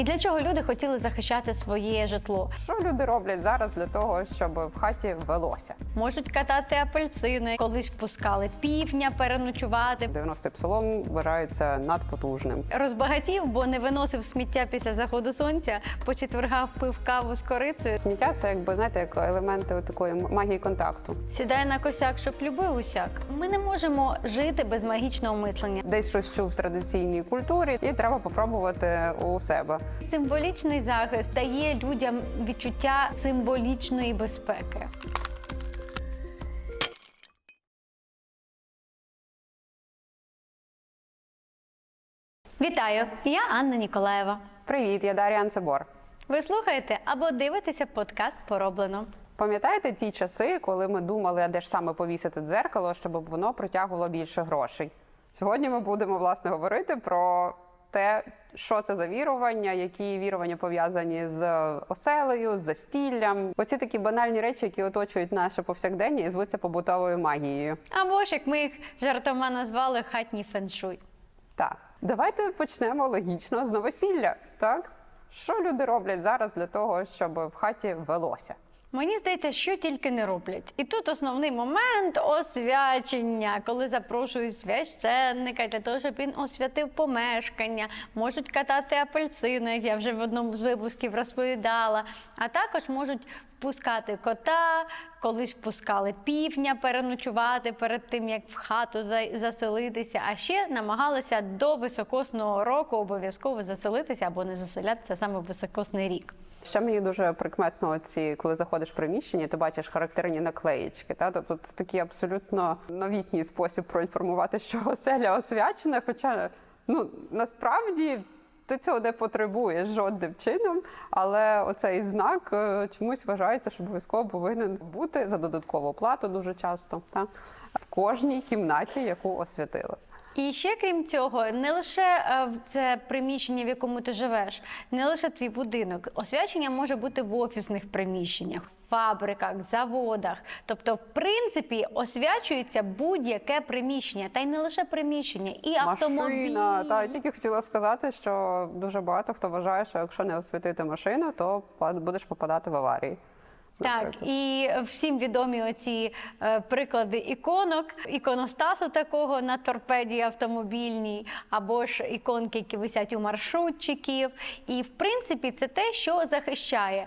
І для чого люди хотіли захищати своє житло? Що люди роблять зараз для того, щоб в хаті велося? Можуть катати апельсини, колись впускали півня переночувати. 90-й псалом вважається надпотужним. Розбагатів, бо не виносив сміття після заходу сонця, по четвергах пив каву з корицею. Сміття це якби знаєте, як елементи такої магії контакту. Сідає на косяк, щоб любив усяк. Ми не можемо жити без магічного мислення. Десь щось чув в традиційній культурі, і треба попробувати у себе. Символічний захист дає людям відчуття символічної безпеки. Вітаю! Я Анна Ніколаєва. Привіт, я Дар'я Анцебор. Ви слухаєте або дивитеся подкаст Пороблено. Пам'ятаєте ті часи, коли ми думали, а де ж саме повісити дзеркало, щоб воно притягувало більше грошей? Сьогодні ми будемо власне говорити про те, що це за вірування, які вірування пов'язані з оселею, з застіллям. Оці такі банальні речі, які оточують наше повсякдення і звуться побутовою магією. Або ж як ми їх жартома назвали хатній феншуй. Так, давайте почнемо логічно з новосілля. Так, що люди роблять зараз для того, щоб в хаті велося? Мені здається, що тільки не роблять. І тут основний момент освячення, коли запрошують священника для того, щоб він освятив помешкання, можуть катати апельсини, як я вже в одному з випусків розповідала. А також можуть впускати кота, колись впускали півня переночувати перед тим, як в хату заселитися. А ще намагалися до високосного року обов'язково заселитися або не заселятися саме в високосний рік. Ще мені дуже прикметно ці, коли заходиш в приміщення, ти бачиш характерні наклеїчки. Та тобто це такий абсолютно новітній спосіб проінформувати, що оселя освячена. Хоча ну насправді ти цього не потребуєш жодним чином, але оцей знак е, чомусь вважається, що обов'язково повинен бути за додаткову плату дуже часто. Та в кожній кімнаті, яку освятили. І ще крім цього, не лише е, в це приміщення, в якому ти живеш, не лише твій будинок. Освячення може бути в офісних приміщеннях, фабриках, заводах. Тобто, в принципі, освячується будь-яке приміщення, та й не лише приміщення, і автомобіль. Машина. Та я тільки хотіла сказати, що дуже багато хто вважає, що якщо не освітити машину, то будеш попадати в аварії. Так, і всім відомі оці е, приклади іконок, іконостасу такого на торпеді автомобільній, або ж іконки, які висять у маршрутчиків. І в принципі, це те, що захищає.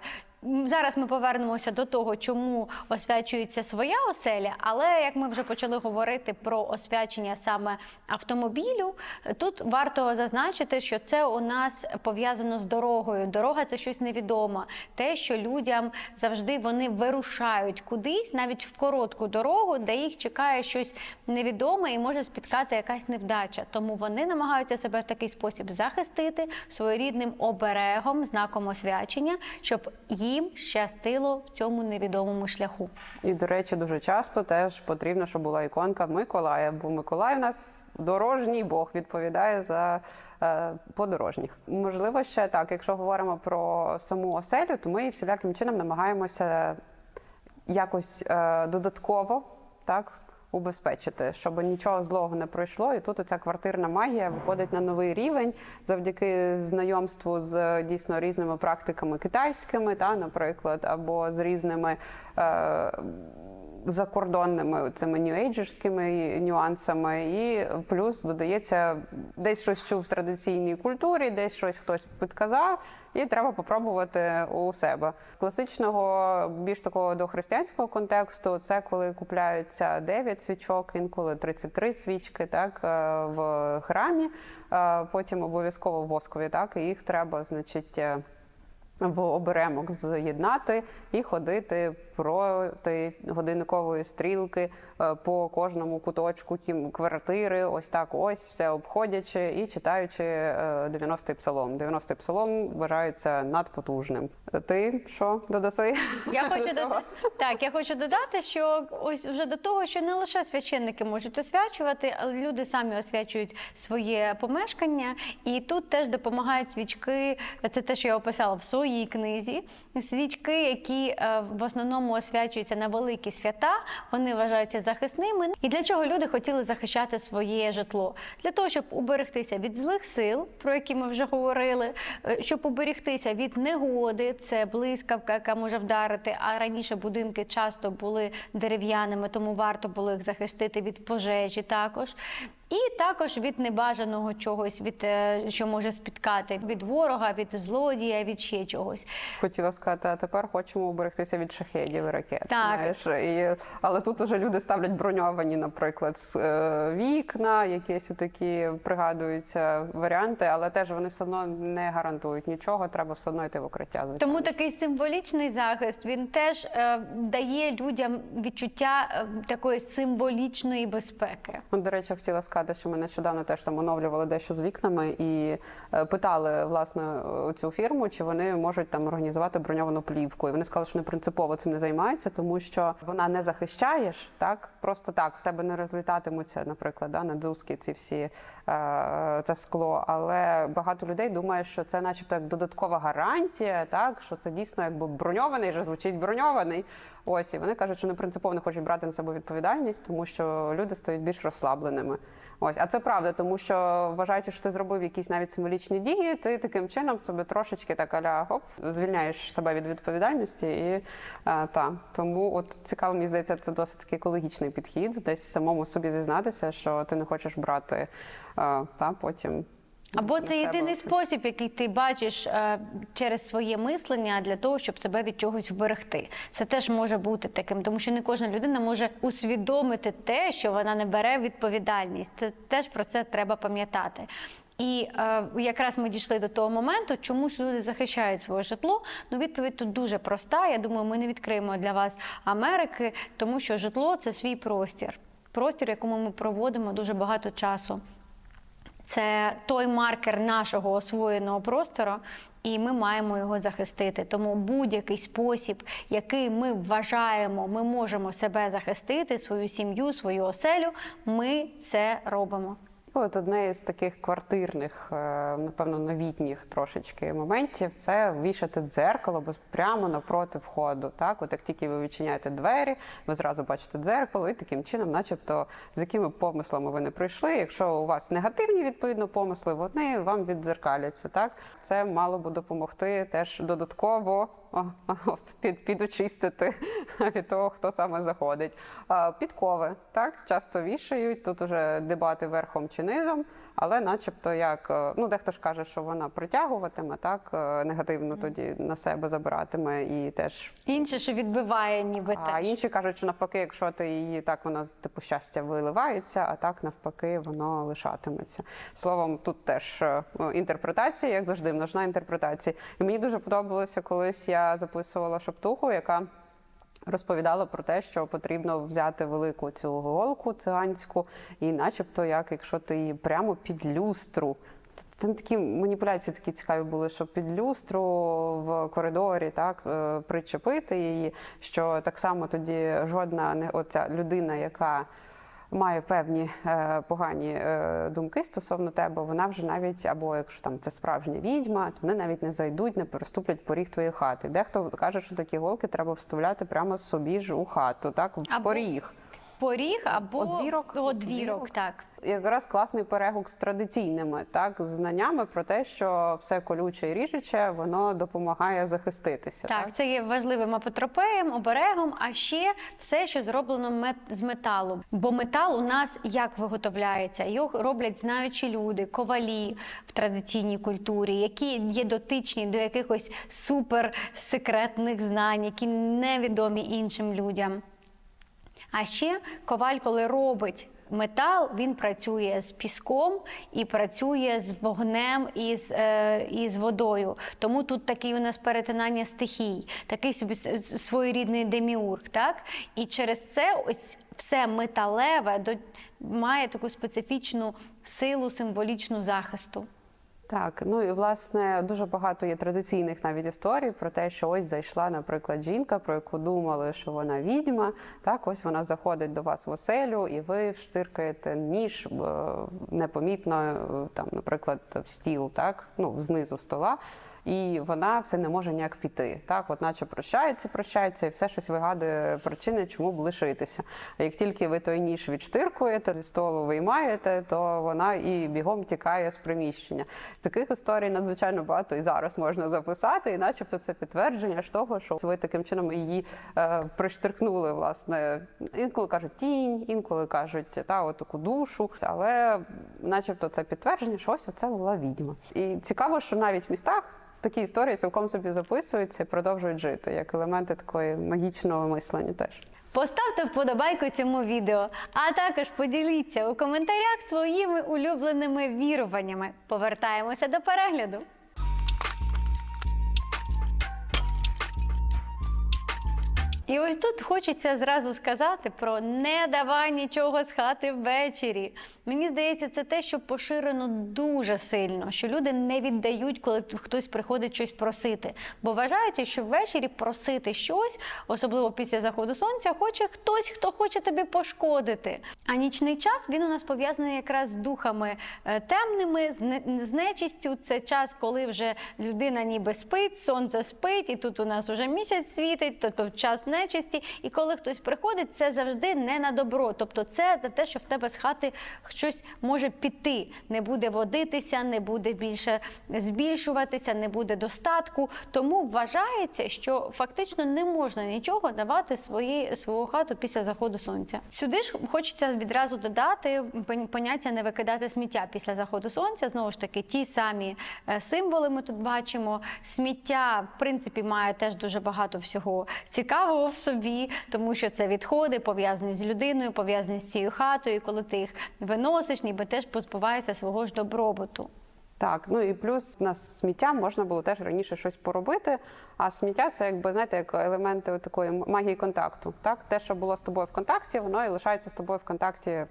Зараз ми повернемося до того, чому освячується своя оселя, але як ми вже почали говорити про освячення саме автомобілю, тут варто зазначити, що це у нас пов'язано з дорогою. Дорога це щось невідоме, те, що людям завжди вони вирушають кудись, навіть в коротку дорогу, де їх чекає щось невідоме і може спіткати якась невдача. Тому вони намагаються себе в такий спосіб захистити своєрідним оберегом, знаком освячення, щоб їм щастило в цьому невідомому шляху. І, до речі, дуже часто теж потрібно, щоб була іконка Миколая, бо Миколай у нас дорожній Бог відповідає за е, подорожніх. Можливо, ще так, якщо говоримо про саму оселю, то ми всіляким чином намагаємося якось е, додатково так. Убезпечити, щоб нічого злого не пройшло, і тут оця квартирна магія виходить на новий рівень завдяки знайомству з дійсно різними практиками китайськими, та, наприклад, або з різними е, закордонними цими ньюейджерськими нюансами, і плюс додається десь щось чув в традиційній культурі, десь щось хтось підказав, і треба попробувати у себе. Класичного, більш такого до християнського контексту, це коли купляються 9 свічок, інколи 33 свічки, так е, в храмі. Е, Потім обов'язково воскові, так і їх треба, значить. е, в оберемок з'єднати і ходити проти годинникової стрілки е, по кожному куточку квартири, ось так, ось все обходячи і читаючи е, 90-й псалом. 90-й псалом вважається надпотужним. Ти що додаси? Я хочу до додати так. Я хочу додати, що ось вже до того, що не лише священники можуть освячувати, але люди самі освячують своє помешкання, і тут теж допомагають свічки. Це те, що я описала в своїй своїй книзі свічки, які е, в основному освячуються на великі свята, вони вважаються захисними. І для чого люди хотіли захищати своє житло? Для того, щоб уберегтися від злих сил, про які ми вже говорили, е, щоб уберегтися від негоди, це блискавка, яка може вдарити. А раніше будинки часто були дерев'яними, тому варто було їх захистити від пожежі також. І також від небажаного чогось, від е, що може спіткати від ворога, від злодія, від ще чогось. Хотіла сказати, а тепер хочемо уберегтися від шахедів і ракет. Так. Знаєш, і, але тут уже люди ставлять броньовані, наприклад, с- е, вікна, якісь такі пригадуються варіанти, але теж вони все одно не гарантують нічого. Треба все одно йти в укриття. звичайно. Тому такий символічний захист він теж е, дає людям відчуття е, такої символічної безпеки. До речі, хотіла сказати, що ми нещодавно теж там оновлювали дещо з вікнами і е, питали власне цю фірму, чи вони можуть там організувати броньовану плівку. І вони сказали, що вони принципово цим не займаються, тому що вона не захищаєш так. Просто так в тебе не розлітатимуться, наприклад, да, надзузки ці всі е, це скло. Але багато людей думає, що це, начебто, як додаткова гарантія, так що це дійсно якби броньований, вже звучить броньований. Ось і вони кажуть, що вони принципово не хочуть брати на себе відповідальність, тому що люди стають більш розслабленими. Ось, а це правда, тому що вважаючи, що ти зробив якісь навіть символічні дії, ти таким чином собі трошечки так аля гоп, звільняєш себе від відповідальності. І е, та тому, от цікаво, мені здається, це досить такий екологічний підхід, десь самому собі зізнатися, що ти не хочеш брати е, та потім. Або це єдиний спосіб, який ти бачиш е, через своє мислення для того, щоб себе від чогось вберегти. Це теж може бути таким, тому що не кожна людина може усвідомити те, що вона не бере відповідальність. Це теж про це треба пам'ятати. І е, якраз ми дійшли до того моменту, чому ж люди захищають своє житло. Ну, відповідь тут дуже проста. Я думаю, ми не відкриємо для вас Америки, тому що житло це свій простір. Простір, в якому ми проводимо дуже багато часу. Це той маркер нашого освоєного простору, і ми маємо його захистити. Тому будь-який спосіб, який ми вважаємо, ми можемо себе захистити, свою сім'ю, свою оселю, ми це робимо. От одне з таких квартирних, е, напевно, новітніх трошечки моментів це вішати дзеркало без- прямо напроти входу. Так, от як тільки ви відчиняєте двері, ви зразу бачите дзеркало, і таким чином, начебто, з якими помислами ви не прийшли. Якщо у вас негативні відповідно помисли, вони вам віддзеркаляться. Так, це мало би допомогти теж додатково. Під, підочистити від того, хто саме заходить. Підкови так часто вішають. Тут уже дебати верхом чи низом, але, начебто, як е, ну дехто ж каже, що вона притягуватиме, так е, негативно тоді на себе забиратиме і теж. Інше, що відбиває, ніби А теж. інші кажуть, що навпаки, якщо ти її так, вона типу щастя виливається, а так навпаки, воно лишатиметься. Словом, тут теж е, інтерпретація, як завжди, множна інтерпретація. І мені дуже подобалося, колись я записувала шептуху, яка. Розповідала про те, що потрібно взяти велику цю голку циганську, і начебто, як якщо ти її прямо під люстру. Там такі маніпуляції такі цікаві були, що під люстру в коридорі так е, причепити її, що так само тоді жодна не оця людина, яка має певні е, погані е, думки стосовно тебе, вона вже навіть, або якщо там це справжня відьма, то вони навіть не зайдуть, не переступлять поріг твоєї хати. Дехто каже, що такі голки треба вставляти прямо собі ж у хату, так в Або поріг. Поріг або Одвірок? Одвірок, Одвірок. так. Якраз класний перегук з традиційними так знаннями про те, що все колюче і ріжуче, воно допомагає захиститися. Так, це є важливим апотропеєм, оберегом, а ще все, що зроблено мет- з металу. Бо метал у нас як виготовляється? Його роблять знаючі люди, ковалі в традиційній культурі, які є дотичні до якихось суперсекретних знань, які невідомі іншим людям. А ще коваль, коли робить метал, він працює з піском і працює з вогнем і з, е, і з водою. Тому тут такий у нас перетинання стихій, такий собі своєрідний деміург. Так? І через це ось все металеве має таку специфічну силу символічну захисту. Так, ну і власне дуже багато є традиційних навіть історій про те, що ось зайшла, наприклад, жінка, про яку думали, що вона відьма. Так, ось вона заходить до вас в оселю, і ви вштиркаєте ніж е, непомітно, е, там, наприклад, в стіл, так, ну знизу стола. І вона все не може ніяк піти. Так, от наче прощається, прощається, і все щось вигадує причини, чому б лишитися. А як тільки ви той ніж відштиркуєте, зі столу виймаєте, то вона і бігом тікає з приміщення. Таких історій надзвичайно багато і зараз можна записати, і начебто це підтвердження ж того, що ви таким чином її е, приштиркнули, власне. Інколи кажуть тінь, інколи кажуть та от таку душу, але начебто це підтвердження, що ось це була відьма. І цікаво, що навіть в містах. Такі історії цілком собі записуються і продовжують жити як елементи такої магічного мислення. Теж Поставте вподобайку цьому відео, а також поділіться у коментарях своїми улюбленими віруваннями. Повертаємося до перегляду. І ось тут хочеться зразу сказати про не давай нічого з хати ввечері. Мені здається, це те, що поширено дуже сильно, що люди не віддають, коли хтось приходить щось просити. Бо вважається, що ввечері просити щось, особливо після заходу сонця, хоче хтось, хто хоче тобі пошкодити. А нічний час він у нас пов'язаний якраз з духами е, темними, з не- нечистю. Це час, коли вже людина ніби спить, сонце спить, і тут у нас вже місяць світить, тобто час нечисті. І коли хтось приходить, це завжди не на добро. Тобто, це те, що в тебе з хати щось може піти, не буде водитися, не буде більше збільшуватися, не буде достатку. Тому вважається, що фактично не можна нічого давати свої, свою хату після заходу сонця. Сюди ж хочеться відразу додати поняття не викидати сміття після заходу сонця. Знову ж таки, ті самі е, символи ми тут бачимо. Сміття, в принципі, має теж дуже багато всього цікавого в собі, тому що це відходи пов'язані з людиною, пов'язані з цією хатою. Коли ти їх виносиш, ніби теж позбуваєшся свого ж добробуту. Так, ну і плюс на сміття можна було теж раніше щось поробити. А сміття це якби знаєте, як елементи такої магії контакту. Так, те, що було з тобою в контакті, воно і лишається з тобою в контакті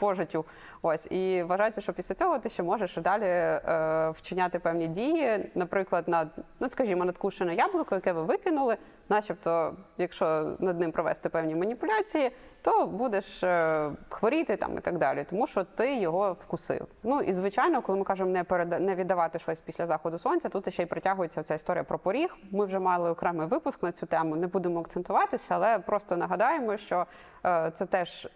по життю. Ось і вважається, що після цього ти ще можеш далі е, вчиняти певні дії, наприклад, над ну скажімо, надкушене яблуко, яке ви викинули, начебто, якщо над ним провести певні маніпуляції, то будеш е, хворіти там і так далі, тому що ти його вкусив. Ну і звичайно, коли ми кажемо не переда... не віддавати щось після заходу сонця, тут ще й притягується ця історія про поріг. Ми вже мали окремий випуск на цю тему. Не будемо акцентуватися, але просто нагадаємо, що е, це теж.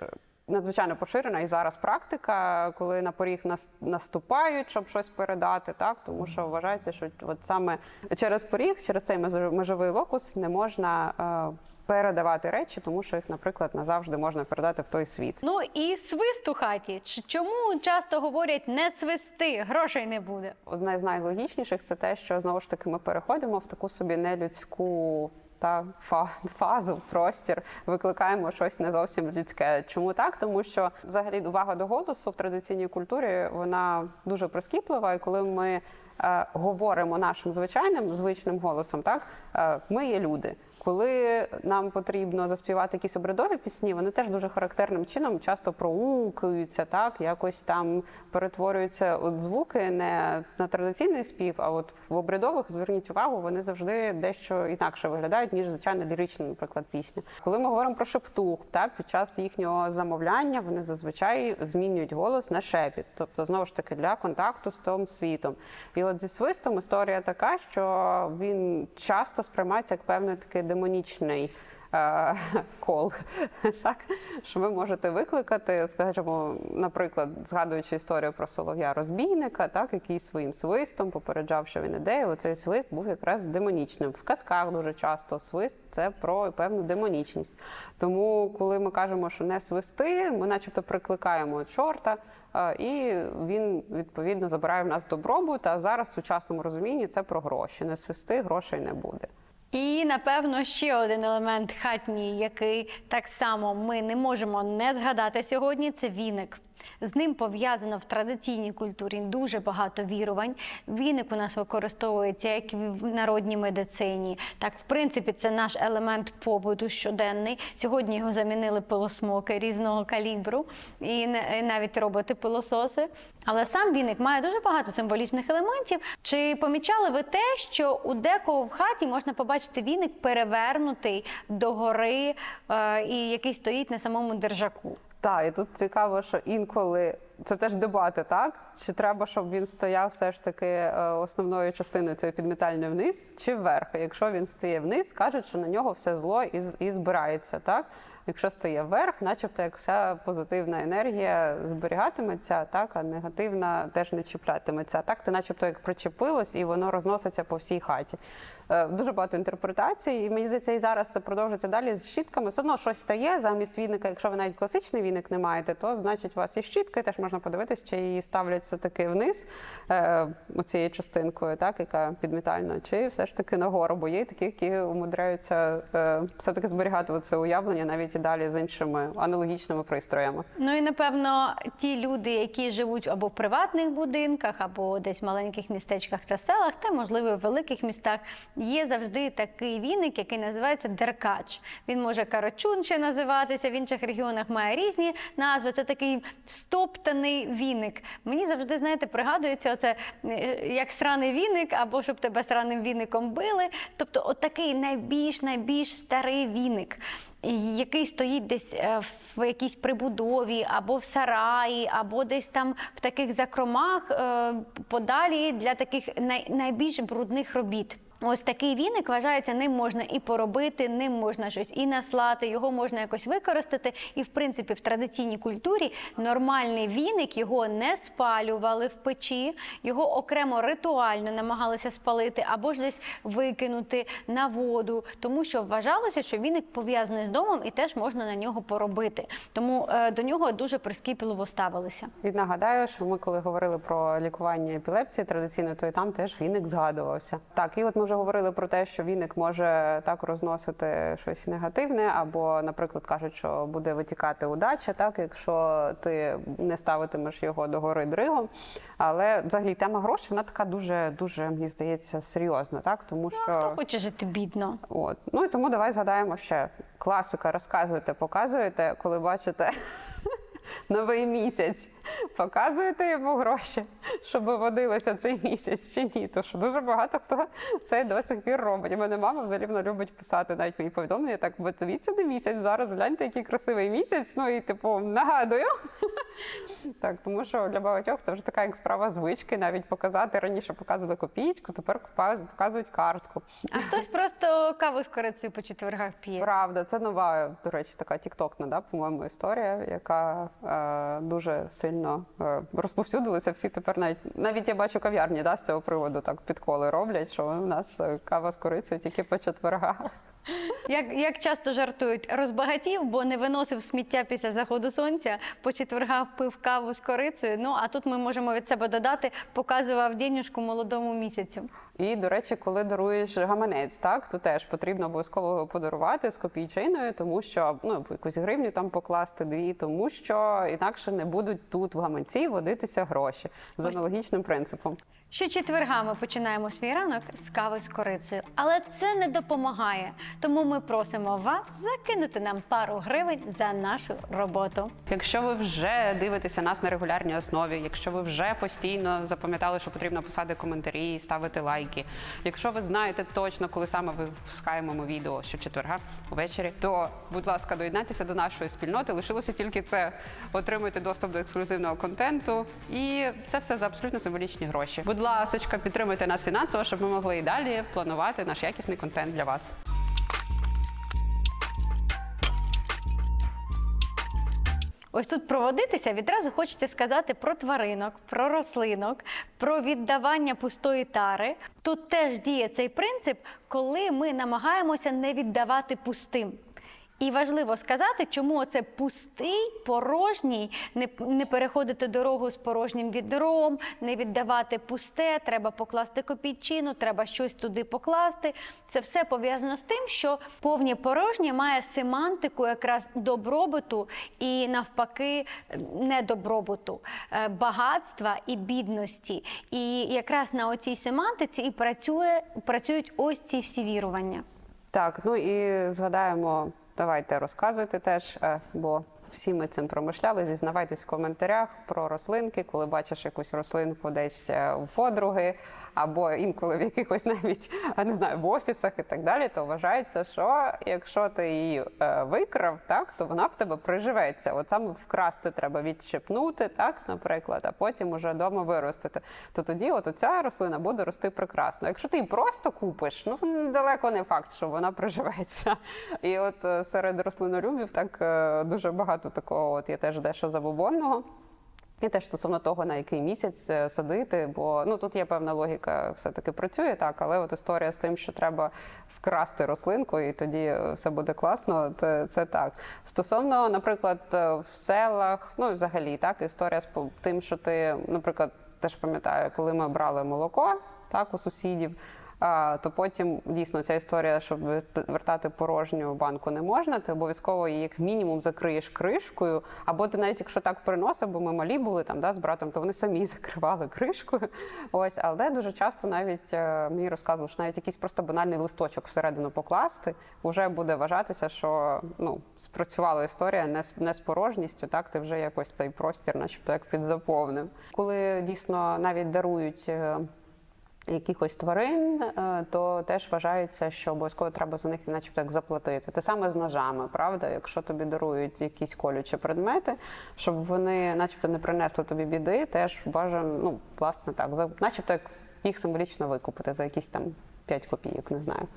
Надзвичайно поширена і зараз практика, коли на поріг нас наступають, щоб щось передати, так тому що вважається, що от саме через поріг, через цей меж- межовий локус не можна е, передавати речі, тому що їх, наприклад, назавжди можна передати в той світ. Ну і свист у хаті. Чому часто говорять не свисти, грошей не буде? Одне з найлогічніших це те, що знову ж таки ми переходимо в таку собі нелюдську та фа- фазу, простір, викликаємо щось не зовсім людське. Чому так? Тому що взагалі увага до голосу в традиційній культурі вона дуже прискіплива, і коли ми е, говоримо нашим звичайним звичним голосом, так е, ми є люди. Коли нам потрібно заспівати якісь обрядові пісні, вони теж дуже характерним чином часто проукаються, так якось там перетворюються от звуки не на традиційний спів, а от в обрядових зверніть увагу, вони завжди дещо інакше виглядають ніж звичайно лірична, наприклад, пісня. Коли ми говоримо про шептух, так під час їхнього замовляння вони зазвичай змінюють голос на шепіт, тобто знову ж таки для контакту з тим світом. І от зі свистом історія така, що він часто сприймається як певний такий демонічний. е, Кол, так що ви можете викликати, скажімо, наприклад, згадуючи історію про солов'я розбійника, так який своїм свистом попереджав, що він іде. Оцей свист був якраз демонічним. В казках дуже часто свист це про певну демонічність. Тому, коли ми кажемо, що не свисти, ми, начебто, прикликаємо чорта. е, І він відповідно забирає в нас добробут. А зараз в сучасному розумінні це про гроші. Не свисти, грошей не буде. І напевно ще один елемент хатній, який так само ми не можемо не згадати сьогодні, це віник. З ним пов'язано в традиційній культурі дуже багато вірувань. Віник у нас використовується як і в народній медицині. Так, в принципі, це наш елемент побуту щоденний. Сьогодні його замінили пилосмоки різного калібру і навіть роботи-пилососи. Але сам віник має дуже багато символічних елементів. Чи помічали ви те, що у декого в хаті можна побачити віник перевернутий догори е, і який стоїть на самому держаку? Так, і тут цікаво, що інколи це теж дебати, так? Чи треба, щоб він стояв все ж таки е, основною частиною цієї підметальної вниз, чи вверх? Якщо він стає вниз, кажуть, що на нього все зло і, і збирається, так? Якщо стає вверх, начебто як вся позитивна енергія зберігатиметься, так, а негативна теж не чіплятиметься. А так ти начебто як причепилось і воно розноситься по всій хаті. Е, Дуже багато інтерпретацій, і мені здається, і зараз це продовжиться далі з щітками. Все одно щось стає замість віника. Якщо ви навіть класичний віник не маєте, то значить у вас є щітка, і теж можна подивитись, чи її ставлять все таки вниз е, оцією частинкою, так яка підмітальна, чи все ж таки нагору, бо є такі, які умудряються е, все таки зберігати це уявлення навіть і далі з іншими аналогічними пристроями. Ну і напевно ті люди, які живуть або в приватних будинках, або десь в маленьких містечках та селах, та можливо в великих містах, є завжди такий віник, який називається деркач. Він може карачун ще називатися, в інших регіонах має різні назви. Це такий стоптаний віник. Мені завжди, знаєте, пригадується оце е, як сраний віник, або щоб тебе сраним віником били. Тобто, от такий найбільш найбільш старий віник який стоїть десь е, в якійсь прибудові, або в сараї, або десь там в таких закромах е, подалі для таких най- найбільш брудних робіт. Ось такий віник вважається, ним можна і поробити, ним можна щось і наслати, його можна якось використати. І в принципі в традиційній культурі нормальний віник його не спалювали в печі, його окремо ритуально намагалися спалити або ж десь викинути на воду, тому що вважалося, що віник пов'язаний з домом і теж можна на нього поробити. Тому е, до нього дуже прискіпливо ставилися. І нагадаю, що ми коли говорили про лікування епілепсії традиційно, то і там теж віник згадувався. Так, і от ми вже говорили про те, що віник може так розносити щось негативне, або, наприклад, кажуть, що буде витікати удача, так якщо ти не ставитимеш його догори дригом. Але взагалі тема грошей вона така дуже дуже мені здається серйозна, так тому що Хто хоче жити бідно? От. Ну і тому давай згадаємо ще класика. Розказуєте, показуєте, коли бачите новий місяць. Показуєте йому гроші, щоб водилося цей місяць чи ні. Тому що дуже багато хто це до сих пір робить. У мене мама взагалі вона любить писати навіть мої повідомлення. Так, «Ви дивіться на місяць зараз, гляньте, який красивий місяць. Ну і типу нагадую. Так, тому що для багатьох це вже така як справа звички, навіть показати раніше показували копійку, тепер показують картку. А хтось просто каву з корицею по четвергах п'є. Правда, це нова, до речі, така тіктокна, да, по-моєму, історія, яка дуже сильно е, розповсюдилася. Всі тепер навіть навіть я бачу кав'ярні да, з цього приводу так підколи роблять, що у нас е, кава з корицею тільки по четвергах. Як, як часто жартують, розбагатів, бо не виносив сміття після заходу сонця, по четвергах пив каву з корицею. Ну а тут ми можемо від себе додати, показував денюжку молодому місяцю. І, до речі, коли даруєш гаманець, так то теж потрібно обов'язково його подарувати з копійчиною, тому що ну якусь гривню там покласти дві, тому що інакше не будуть тут в гаманці водитися гроші за аналогічним принципом. Щочетверга ми починаємо свій ранок з кави з корицею, але це не допомагає. Тому ми просимо вас закинути нам пару гривень за нашу роботу. Якщо ви вже дивитеся нас на регулярній основі, якщо ви вже постійно запам'ятали, що потрібно писати коментарі, ставити лайки. Якщо ви знаєте точно, коли саме випускаємо ми відео щочетверга увечері, то будь ласка, доєднайтеся до нашої спільноти. Лишилося тільки це отримати доступ до ексклюзивного контенту, і це все за абсолютно символічні гроші. Будь ласка, підтримуйте нас фінансово, щоб ми могли і далі планувати наш якісний контент для вас. Ось тут проводитися відразу хочеться сказати про тваринок, про рослинок, про віддавання пустої тари. Тут теж діє цей принцип, коли ми намагаємося не віддавати пустим. І важливо сказати, чому це пустий, порожній, не, не переходити дорогу з порожнім відром, не віддавати пусте, треба покласти копійчину, треба щось туди покласти. Це все пов'язано з тим, що повнє порожнє має семантику якраз добробуту і навпаки недобробуту, е, багатства і бідності. І якраз на оцій семантиці і працює, працюють ось ці всі вірування. Так, ну і згадаємо, давайте розказуйте теж, е, бо всі ми цим промишляли. Зізнавайтесь в коментарях про рослинки, коли бачиш якусь рослинку десь е, у подруги або інколи в якихось навіть не знаю, в офісах і так далі, то вважається, що якщо ти її е, викрав, так то вона в тебе приживеться. От саме вкрасти треба відщепнути, так, наприклад, а потім уже вдома виростити. То тоді от оця рослина буде рости прекрасно. Якщо ти її просто купиш, ну далеко не факт, що вона приживеться. І от е, серед рослинолюбів так е, дуже багато такого. От є теж дещо забобонного. І теж стосовно того, на який місяць е, садити, бо ну тут є певна логіка, все-таки працює так, але от історія з тим, що треба вкрасти рослинку, і тоді е, все буде класно, це, це так. Стосовно, наприклад, е, в селах, ну взагалі так, історія з тим, що ти, наприклад, теж пам'ятаю, коли ми брали молоко так, у сусідів. То потім дійсно ця історія, щоб вертати порожню банку не можна, ти обов'язково її як мінімум закриєш кришкою, або ти навіть якщо так приносив, бо ми малі були там да, з братом, то вони самі закривали кришкою. Ось, але дуже часто навіть е, мені розказували, що навіть якийсь просто банальний листочок всередину покласти, вже буде вважатися, що ну спрацювала історія не з не з порожністю. Так, ти вже якось цей простір, начебто як підзаповнив. Коли дійсно навіть дарують. Якихось тварин, е, то теж вважається, що обов'язково треба за них, начебто, як заплатити. Те саме з ножами, правда? Якщо тобі дарують якісь колючі предмети, щоб вони, начебто, не принесли тобі біди, теж бажано, ну, власне, так, за, начебто, як їх символічно викупити за якісь там 5 копійок, не знаю.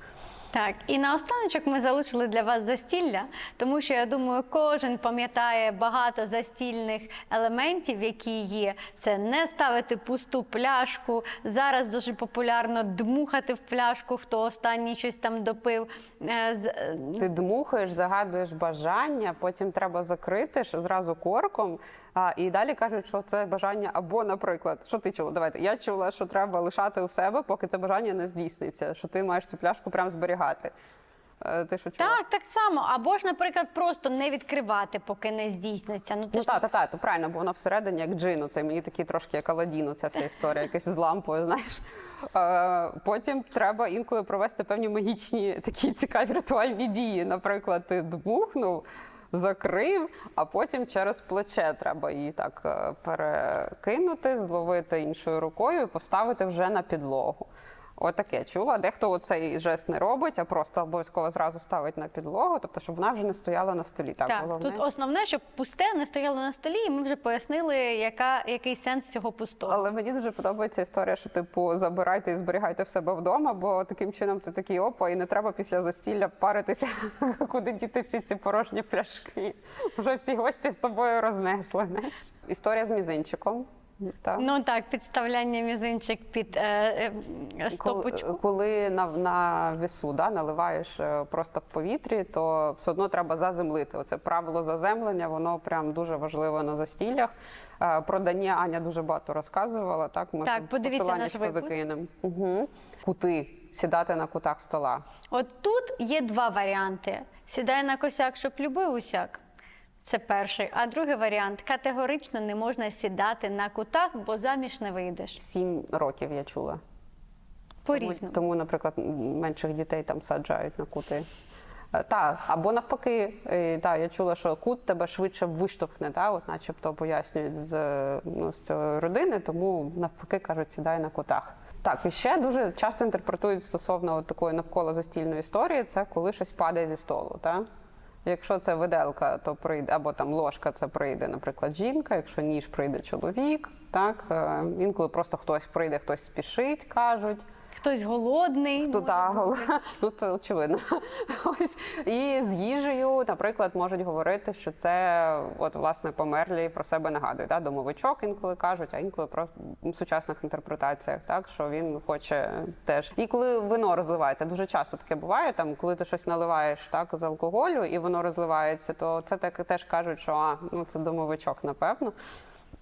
Так, і наостаночок ми залишили для вас застілля, тому що я думаю, кожен пам'ятає багато застільних елементів, які є. Це не ставити пусту пляшку. Зараз дуже популярно дмухати в пляшку, хто останній щось там допив. Е, е, Ти дмухаєш, загадуєш бажання, потім треба закрити зразу корком. А, і далі кажуть, що це бажання або, наприклад, що ти чула? Давайте я чула, що треба лишати у себе, поки це бажання не здійсниться. Що ти маєш цю пляшку прям зберігати. Е, Ти що чула? Так, так само. Або ж, наприклад, просто не відкривати, поки не здійсниться. Ну, ти Ну ж так, так, так, то правильно, бо воно всередині як джин. Це мені такий трошки як Аладдіну, ця вся історія, якась з лампою, знаєш. Е, Потім треба інколи провести певні магічні такі цікаві ритуальні дії. Наприклад, ти дмухнув, закрив, а потім через плече треба її так е, перекинути, зловити іншою рукою і поставити вже на підлогу. Отаке чула. Дехто цей жест не робить, а просто обов'язково зразу ставить на підлогу, тобто, щоб вона вже не стояла на столі. Так, Так, головне. тут основне, щоб пусте не стояло на столі, і ми вже пояснили, яка, який сенс цього пустого. Але мені дуже подобається історія, що типу забирайте і зберігайте в себе вдома, бо таким чином ти такий опа, і не треба після застілля паритися, куди діти всі ці порожні пляшки. Вже всі гості з собою рознесли. Історія з мізинчиком. Так. Ну так, підставляння мізинчик під е, е, стопочку. коли на, на весу да, наливаєш е, просто в повітрі, то все одно треба заземлити. Оце правило заземлення, воно прям дуже важливо на застіллях. Е, Про Данія Аня дуже багато розказувала. Так, ми Так, подивіться наш випуск. закинемо. Угу. Кути, сідати на кутах стола. От тут є два варіанти: сідай на косяк, щоб любив усяк. Це перший. А другий варіант категорично не можна сідати на кутах, бо заміж не вийдеш. Сім років я чула. По-різному. Тому, наприклад, менших дітей там саджають на кути. Так, або навпаки, е, та, я чула, що кут тебе швидше виштовхне, та, от начебто пояснюють з, е, ну, з цієї родини, тому навпаки кажуть, сідай на кутах. Так, і ще дуже часто інтерпретують стосовно от такої навколо застільної історії, це коли щось падає зі столу. Та? Якщо це виделка, то прийде, або там ложка, це прийде, наприклад, жінка, якщо ніж прийде чоловік, так е, інколи просто хтось прийде, хтось спішить, кажуть. Хтось голодний. Хто та гол- ну це очевидно. Ось і з їжею, наприклад, можуть говорити, що це от власне померлі про себе нагадують. Да? Домовичок інколи кажуть, а інколи про в сучасних інтерпретаціях, так що він хоче теж. І коли вино розливається, дуже часто таке буває. Там, коли ти щось наливаєш так з алкоголю, і воно розливається, то це так теж кажуть, що а ну це домовичок, напевно.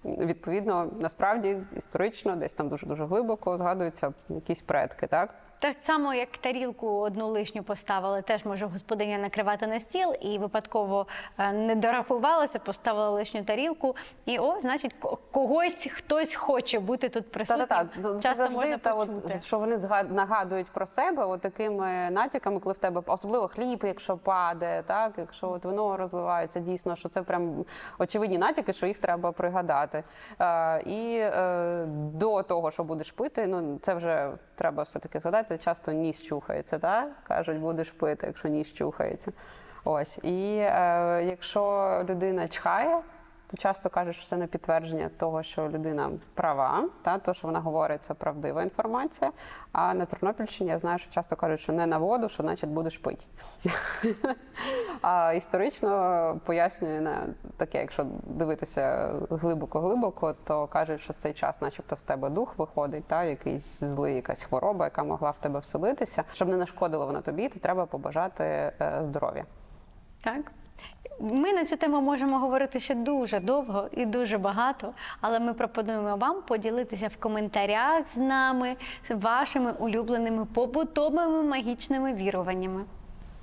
Відповідно, насправді історично, десь там дуже дуже глибоко згадуються якісь предки, так Так само, як тарілку одну лишню поставили, теж може господиня накривати на стіл і випадково е, не дорахувалася, поставила лишню тарілку. І о, значить, ко- когось хтось хоче бути тут присутнім. Та-та-та, це Часто завжди можна та почути. от, що вони нагадують про себе от такими натяками, коли в тебе особливо хліб, якщо падає, так якщо от вино розливається, дійсно, що це прям очевидні натяки, що їх треба пригадати. Е, і е, до того, що будеш пити, ну це вже треба все таки згадати. Часто ніс чухається, так кажуть, будеш пити, якщо ніс чухається. Ось і е, якщо людина чхає, то часто кажуть, що це не підтвердження того, що людина права, та то, що вона говорить, це правдива інформація. А на Тернопільщині я знаю, що часто кажуть, що не на воду, що значить будеш пити. А історично пояснює на таке, якщо дивитися глибоко-глибоко, то кажуть, що в цей час, начебто, з тебе дух виходить, та якийсь злий, якась хвороба, яка могла в тебе вселитися. Щоб не нашкодило вона тобі, то треба побажати е, здоров'я. Так. Ми на цю тему можемо говорити ще дуже довго і дуже багато, але ми пропонуємо вам поділитися в коментарях з нами з вашими улюбленими побутовими магічними віруваннями.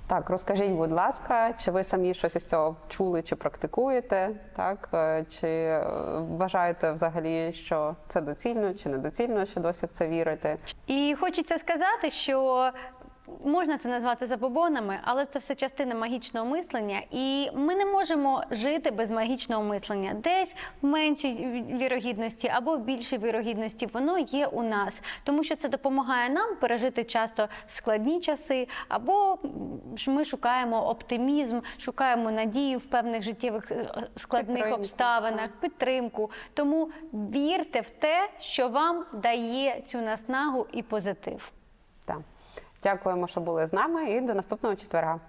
Так, розкажіть, будь ласка, чи ви самі щось із цього чули чи практикуєте? Так, е, чи е, вважаєте взагалі, що це доцільно чи недоцільно, що досі в це вірите? І хочеться сказати, що можна це назвати забобонами, але це все частина магічного мислення, і ми не можемо жити без магічного мислення. Десь в меншій вірогідності або в більшій вірогідності воно є у нас, тому що це допомагає нам пережити часто складні часи, або ми шукаємо оптимізм, шукаємо надію в певних життєвих е, складних Підтримку, обставинах, підтримку. Тому вірте в те, що вам дає цю наснагу і позитив. Дякуємо, що були з нами, і до наступного четверга.